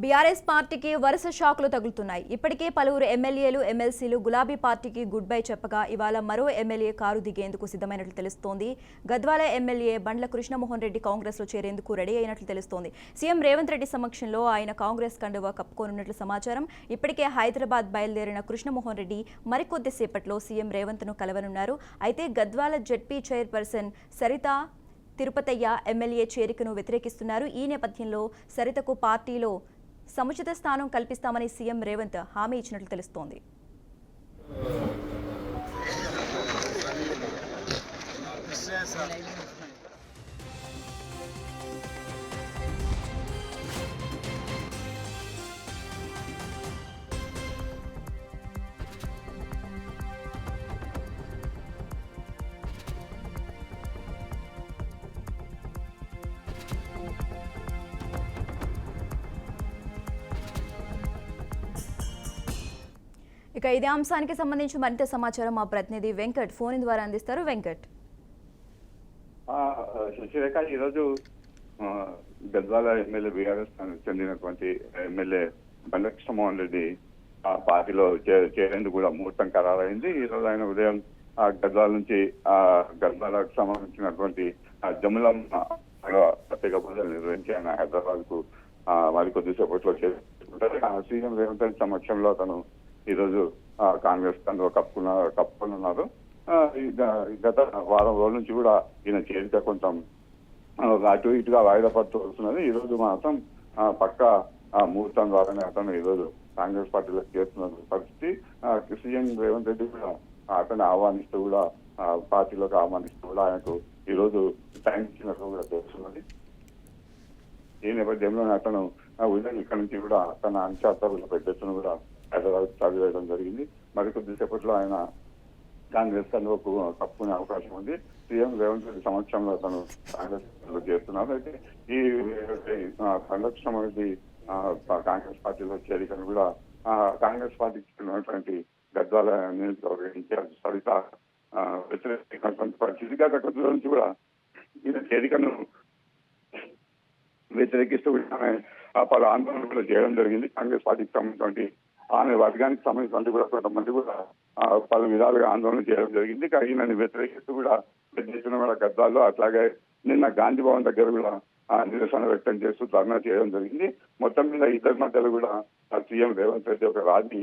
BRS పార్టీకి వరుస షాకులు తగులుతున్నాయి. ఇప్పటికే పలువురు ఎమ్మెల్యేలు ఎమ్మెల్సీలు గులాబీ పార్టీకి గుడ్ బై చెప్పగా ఇవాళ మరో ఎమ్మెల్యే కారు దిగేందుకు సిద్ధమైనట్లు తెలుస్తోంది. గద్వాల ఎమ్మెల్యే బండ్ల కృష్ణమోహన్ రెడ్డి కాంగ్రెస్లో చేరేందుకు రెడీ అయినట్లు తెలుస్తోంది. సీఎం రేవంత్ రెడ్డి సమక్షంలో ఆయన కాంగ్రెస్ కండువా కప్పుకోనున్నట్లు సమాచారం. ఇప్పటికే హైదరాబాద్ బయలుదేరిన కృష్ణమోహన్ రెడ్డి మరికొద్దిసేపట్లో సీఎం రేవంత్ను కలవనున్నారు. అయితే Gadwal ZP chairperson Saritha Tirupathaiah MLA చేరికను వ్యతిరేకిస్తున్నారు. ఈ నేపథ్యంలో సరితకు పార్టీలో సముచిత స్థానం కల్పిస్తామని సీఎం రేవంత్ హామీ ఇచ్చినట్లు తెలుస్తోంది. ఇక ఇదే అంశానికి సంబంధించి మరింత సమాచారం మా ప్రతినిధి వెంకట్ ఫోన్ ద్వారా అందిస్తారు. వెంకట్. ఆ, శశిరేఖ ఈరోజు ఆ, గద్వాల ఎమ్మెల్యే బీఆర్ఎస్ చెందినటువంటి ఎమ్మెల్యే బండ రెడ్డి ఆ పార్టీలో చే- చేరేందుకు కూడా ముహూర్తం ఖరారైంది. ఈ రోజు ఆయన ఉదయం ఆ గద్వాల నుంచి ఆ గద్వాలకు సంబంధించినటువంటి జములం ప్రత్యేక పూజలు నిర్వహించి ఆయన హైదరాబాద్కు ఆ, మరి కొద్దిసేపట్లో చేసుకుంటారు సీఎం రేవంత్ రెడ్డి సమక్షంలో అతను ఈరోజు కాంగ్రెస్ తండ్రి కప్పుకున్న కప్పుకున్నారు ఉన్నారు ఈ గత వారం రోజుల నుంచి కూడా ఈయన చేరిక కొంచెం అటు ఇటుగా వాయిదా పడుతూ వస్తున్నది. ఈ రోజు మాత్రం పక్క ఆ, ముహూర్తం ద్వారానే అతను ఈరోజు కాంగ్రెస్ పార్టీలో చేస్తున్న పరిస్థితి. ఆ, సీఎం రేవంత్ రెడ్డి కూడా అతను ఆహ్వానిస్తూ కూడా పార్టీలోకి ఆహ్వానిస్తూ కూడా ఆయనకు ఈ రోజు టైం ఇచ్చినట్టు కూడా తెలుస్తున్నది. ఈ నేపథ్యంలో అతను ఉదయం ఇక్కడ నుంచి కూడా తన అంశార్థులు పెద్ద కూడా హైదరాబాద్ తరలివేయడం జరిగింది. మరి కొద్దిసేపట్లో ఆయన కాంగ్రెస్ కందువకు తప్పుకునే అవకాశం ఉంది. సీఎం రేవంత్ రెడ్డి సమక్షంలో తను కాంగ్రెస్ చేస్తున్నారు. అయితే ఈ సంరక్షణ అనేది కాంగ్రెస్ పార్టీలో చేరికను కూడా కాంగ్రెస్ పార్టీకి ఉన్నటువంటి గద్వాల నియోజకవర్గ ఇన్ఛార్జ్ సరిత వ్యతిరేకించినటువంటి పరిస్థితి గత కొద్ది రోజుల నుంచి కూడా ఈయన చేరికను వ్యతిరేకిస్తూ ఆ పలు ఆందోళన కూడా చేయడం జరిగింది. కాంగ్రెస్ పార్టీకి సంబంధించిన ఆమె వర్గానికి సంబంధించిన కూడా కొంతమంది కూడా పలు విధాలుగా ఆందోళన చేయడం జరిగింది. కానీ నన్ను వ్యతిరేకిస్తూ కూడా పెద్ద ఎత్తున గద్దాల్లో అట్లాగే నిన్న గాంధీ భవన్ దగ్గర కూడా నిరసన వ్యక్తం చేస్తూ ధర్నా చేయడం జరిగింది. మొత్తం మీద ఇద్దరి మధ్యలో కూడా సీఎం రేవంత్ రెడ్డి ఒక రాజీ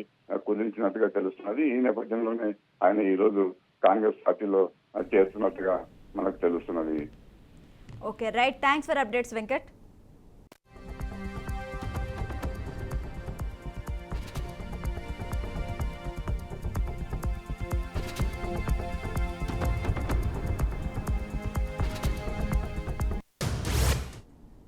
కుదిరించినట్టుగా తెలుస్తున్నది. ఈ నేపథ్యంలోనే ఆయన ఈ రోజు కాంగ్రెస్ పార్టీలో చేస్తున్నట్టుగా మనకు తెలుస్తున్నది. Okay right. Thanks for updates Venkat.